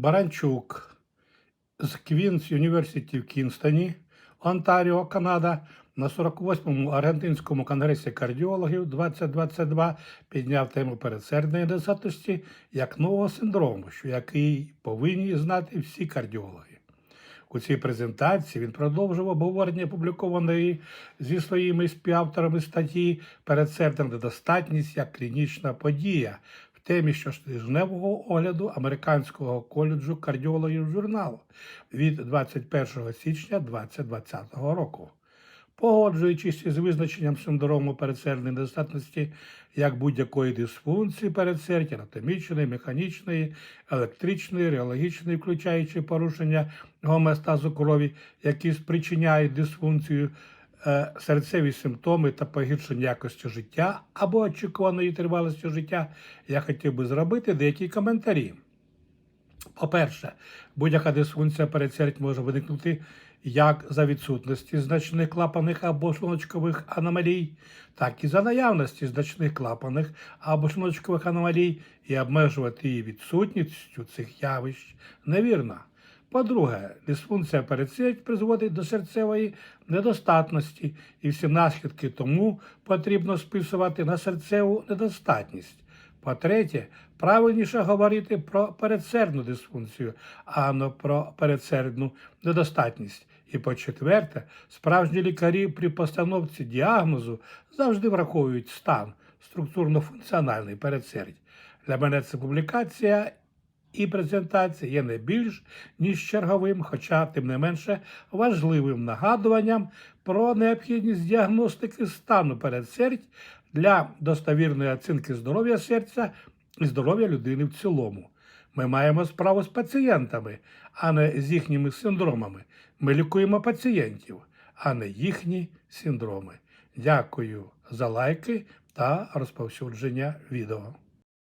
Баранчук з Квінс Юніверситі в Кінстоні, Онтаріо, Канада, на 48-му Аргентинському конгресі кардіологів 2022 підняв тему передсердної недостатності як нового синдрому, що який повинні знати всі кардіологи. У цій презентації він продовжив обговорення опублікованої зі своїми співавторами статті «Передсердна недостатність як клінічна подія в темі щотижневого огляду Американського коледжу кардіологів журналу від 21 січня 2020 року. Погоджуючись із визначенням синдрому передсердної недостатності як будь-якої дисфункції передсердя, анатомічної, механічної, електричної, реологічної, включаючи порушення гомеостазу крові, які спричиняють дисфункцію, серцеві симптоми та погіршення якості життя або очікуваної тривалості життя, я хотів би зробити деякі коментарі. По-перше, будь-яка дисфункція передсердь може виникнути як за відсутності значних клапаних або шлуночкових аномалій, так і за наявності значних клапаних або шлуночкових аномалій і обмежувати її відсутністю цих явищ невірно. По-друге, дисфункція передсердь призводить до серцевої недостатності, і всі наслідки тому потрібно списувати на серцеву недостатність. По-третє, правильніше говорити про передсердну дисфункцію, а не про передсердну недостатність. І по-четверте, справжні лікарі при постановці діагнозу завжди враховують стан структурно-функціональний передсердь. Для мене це публікація і презентація є не більш ніж черговим, хоча тим не менше важливим нагадуванням про необхідність діагностики стану передсердь для достовірної оцінки здоров'я серця і здоров'я людини в цілому. Ми маємо справу з пацієнтами, а не з їхніми синдромами. Ми лікуємо пацієнтів, а не їхні синдроми. Дякую за лайки та розповсюдження відео.